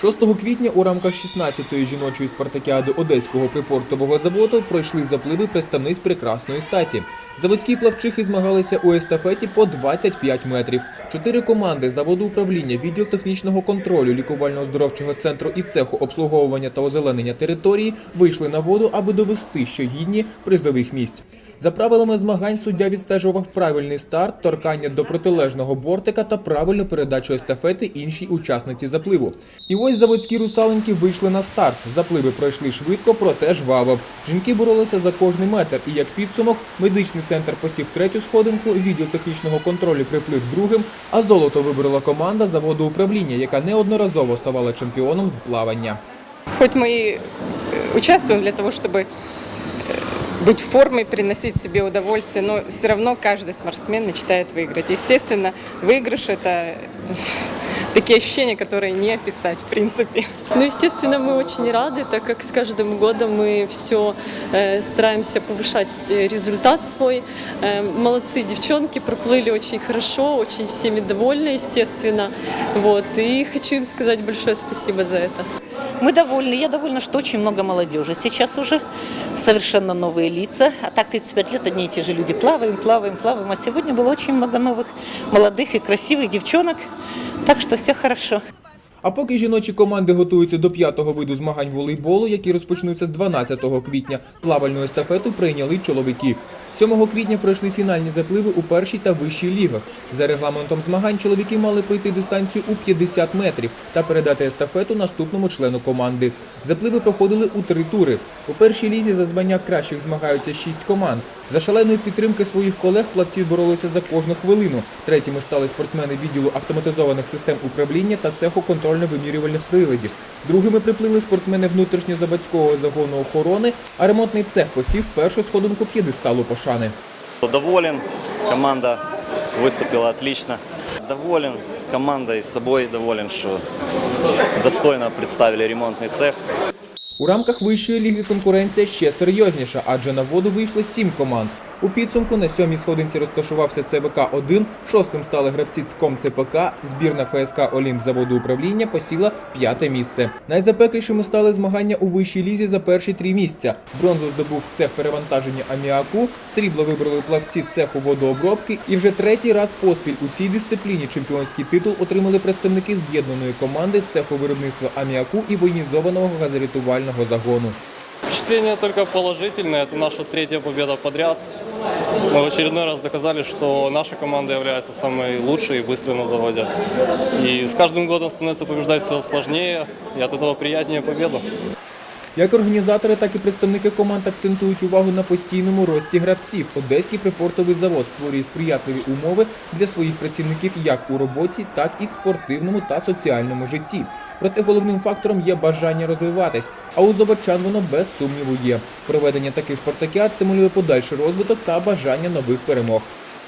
6 квітня у рамках 16-ї жіночої спартакіади Одеського припортового заводу пройшли запливи представниць прекрасної статі. Заводські плавчихи змагалися у естафеті по 25 метрів. Чотири команди заводу управління, відділ технічного контролю, лікувально-оздоровчого центру і цеху обслуговування та озеленення території вийшли на воду, аби довести, що гідні призових місць. За правилами змагань суддя відстежував правильний старт, торкання до протилежного бортика та правильну передачу естафети іншій учасниці запливу. І ось заводські русаленьки вийшли на старт. Запливи пройшли швидко, проте жваво. Жінки боролися за кожний метр. І як підсумок, медичний центр посів третю сходинку, відділ технічного контролю приплив другим, а золото виборола команда заводу управління, яка неодноразово ставала чемпіоном з плавання. Хоть мы и э, участвуем для того, чтобы э, быть в форме, приносить себе удовольствие, но все равно каждый спортсмен мечтает выиграть. Естественно, выигрыш – это такие ощущения, которые не описать в принципе. Ну, естественно, мы очень рады, так как с каждым годом мы все стараемся повышать э, результат свой. Э, молодцы девчонки, проплыли очень хорошо, очень всеми довольны, естественно. Вот. И хочу им сказать большое спасибо за это. Мы довольны. Я довольна, что очень много молодежи. Сейчас уже совершенно новые лица. А так 35 лет одни и те же люди. Плаваем, плаваем, плаваем. А сегодня было очень много новых молодых и красивых девчонок. Так что все хорошо. А поки жіночі команди готуються до п'ятого виду змагань волейболу, які розпочнуться з 12 квітня, плавальну естафету прийняли чоловіки. 7 квітня пройшли фінальні запливи у першій та вищій лігах. За регламентом змагань чоловіки мали пройти дистанцію у 50 метрів та передати естафету наступному члену команди. Запливи проходили у три тури. У першій лізі за звання кращих змагаються шість команд. За шаленої підтримки своїх колег плавці боролися за кожну хвилину. Третіми стали спортсмени відділу автоматизованих систем управління та цеху контрольно-вимірювальних приладів. Другими приплили спортсмени внутрішньозаводського загону охорони, а ремонтний цех посів першу сходинку п'єдесталу пошани. Доволен, команда выступила отлично. Доволен командой, собой доволен, что достойно представили ремонтный цех. У рамках вищої ліги конкуренція ще серйозніша, адже на воду вийшло сім команд. У підсумку на сьомій сходинці розташувався ЦВК-1, шостим стали гравці ЦКОМ ЦПК, збірна ФСК Олімп заводу управління посіла п'яте місце. Найзапеклішими стали змагання у вищій лізі за перші три місця. Бронзу здобув цех перевантаження аміаку, срібло вибрали плавці цеху водообробки. І вже третій раз поспіль у цій дисципліні чемпіонський титул отримали представники з'єднаної команди цеху виробництва аміаку і воєнізованого газорятувального загону. Впечатление только положительное. Это наша третья победа подряд. Мы в очередной раз доказали, что наша команда является самой лучшей и быстрой на заводе. И с каждым годом становится побеждать все сложнее, и от этого приятнее победу. Як організатори, так і представники команд акцентують увагу на постійному рості гравців. Одеський припортовий завод створює сприятливі умови для своїх працівників як у роботі, так і в спортивному та соціальному житті. Проте головним фактором є бажання розвиватись, а у заводчан воно без сумніву є. Проведення таких спартакіад стимулює подальший розвиток та бажання нових перемог.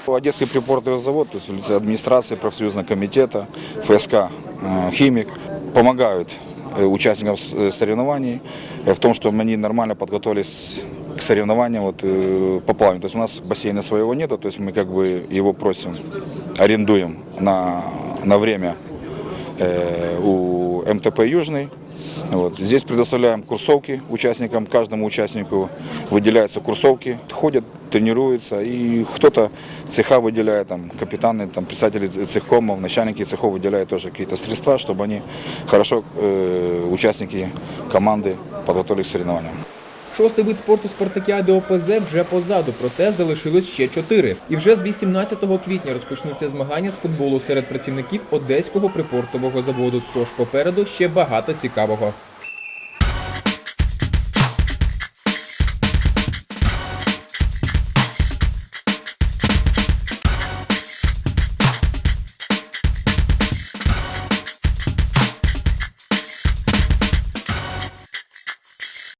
Одесский припортовый завод, то есть в лице администрации, профсоюзного комитета, ФСК, э, «Химик» помогают э, участникам с- э, соревнований э, в том, что они нормально подготовились к соревнованиям вот, э, по плаванию. То есть у нас бассейна своего нету, то есть мы как бы его просим, арендуем на, на время э, у МТП «Южный». Вот. Здесь предоставляем курсовки участникам, каждому участнику выделяются курсовки, ходят, тренируются, и кто-то цеха выделяет, там, капитаны, там, председатели цехкомов, начальники цехов выделяют тоже какие-то средства, чтобы они хорошо, э, участники команды подготовились к соревнованиям. Шостий вид спорту спартакіади ОПЗ вже позаду, проте залишилось ще чотири. І вже з 18 квітня розпочнуться змагання з футболу серед працівників Одеського припортового заводу. Тож попереду ще багато цікавого.